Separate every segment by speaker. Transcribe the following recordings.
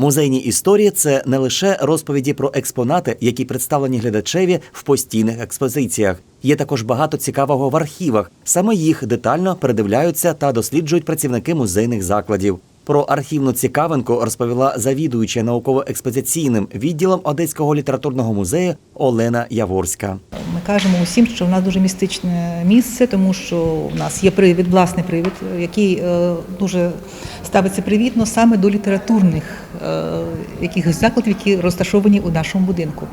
Speaker 1: Музейні історії це не лише розповіді про експонати, які представлені глядачеві в постійних експозиціях. Є також багато цікавого в архівах. Саме їх детально передивляються та досліджують працівники музейних закладів. Про архівну цікавинку розповіла завідуюча науково-експозиційним відділом Одеського літературного музею Олена Яворська.
Speaker 2: Ми кажемо усім, що в нас дуже містичне місце, тому що в нас є привід, власний привід, який е, дуже ставиться привітно саме до літературних е, якихось закладів, які розташовані у нашому будинку.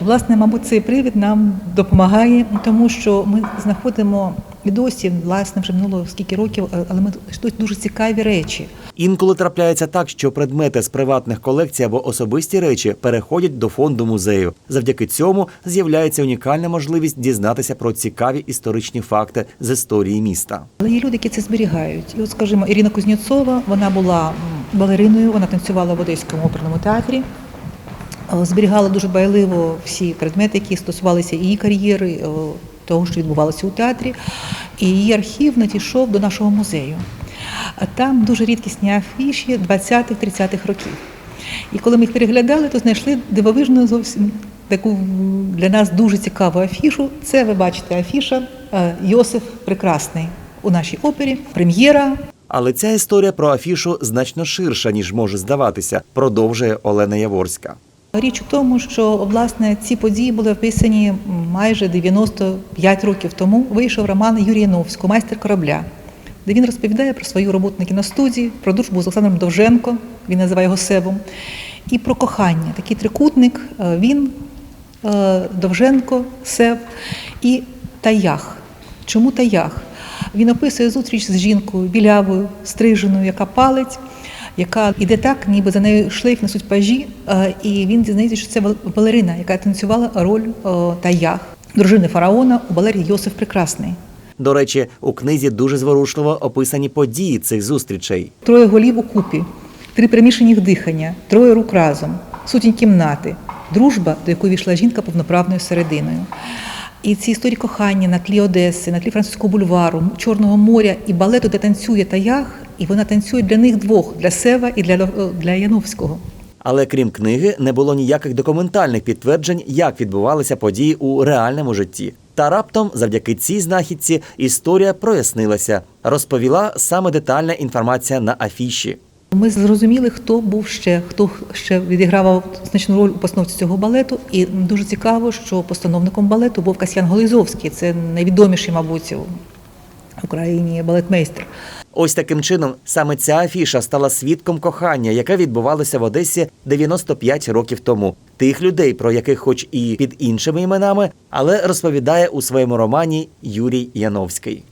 Speaker 2: Власне, мабуть, цей привід нам допомагає, тому що ми знаходимо і досі, власне, вже минуло скільки років, е, але ми тут дуже цікаві речі.
Speaker 1: Інколи трапляється так, що предмети з приватних колекцій або особисті речі переходять до фонду музею. Завдяки цьому з'являється унікальна можливість дізнатися про цікаві історичні факти з історії міста.
Speaker 2: Але є люди, які це зберігають. І от, скажімо, Ірина Кузнєцова, вона була балериною, вона танцювала в Одеському оперному театрі. Е, Зберігала дуже байливо всі предмети, які стосувалися її кар'єри, е, того, що відбувалося у театрі. І її архів надійшов до нашого музею. Там дуже рідкісні афіші 20-30-х років. І коли ми їх переглядали, то знайшли дивовижну зовсім таку для нас дуже цікаву афішу. Це ви бачите афіша е, Йосиф Прекрасний у нашій опері. Прем'єра.
Speaker 1: Але ця історія про афішу значно ширша, ніж може здаватися, продовжує Олена Яворська.
Speaker 2: Річ у тому, що власне ці події були описані майже 95 років тому. Вийшов роман Юрія Яновського «Майстер корабля, де він розповідає про свою роботу на кіностудії, про дружбу з Олександром Довженко, він називає його Севом, і про кохання. Такий трикутник е, він, е, Довженко, Сев і Таях. Чому Таях? Він описує зустріч з жінкою білявою, стриженою, яка палить, яка іде так, ніби за нею шлейф несуть пажі, е, і він дізнається, що це бал- балерина, яка танцювала роль Таях, дружини фараона у балері Йосиф Прекрасний.
Speaker 1: До речі, у книзі дуже зворушливо описані події цих зустрічей.
Speaker 2: Троє голів у купі, три примішаних дихання, троє рук разом, сутінь кімнати, дружба, до якої війшла жінка повноправною серединою. І ці історії кохання на тлі Одеси, на тлі французького бульвару, Чорного моря і балету, де танцює Таях, і вона танцює для них двох для Сева і для, для Яновського.
Speaker 1: Але крім книги, не було ніяких документальних підтверджень, як відбувалися події у реальному житті. Та раптом, завдяки цій знахідці, історія прояснилася. Розповіла саме детальна інформація на афіші.
Speaker 2: Ми зрозуміли, хто був ще, хто ще відігравав значну роль у постановці цього балету. І дуже цікаво, що постановником балету був Касьян Голизовський. Це найвідоміший, мабуть, в Україні балетмейстер.
Speaker 1: Ось таким чином саме ця афіша стала свідком кохання, яке відбувалося в Одесі 95 років тому. Тих людей, про яких, хоч і під іншими іменами, але розповідає у своєму романі Юрій Яновський.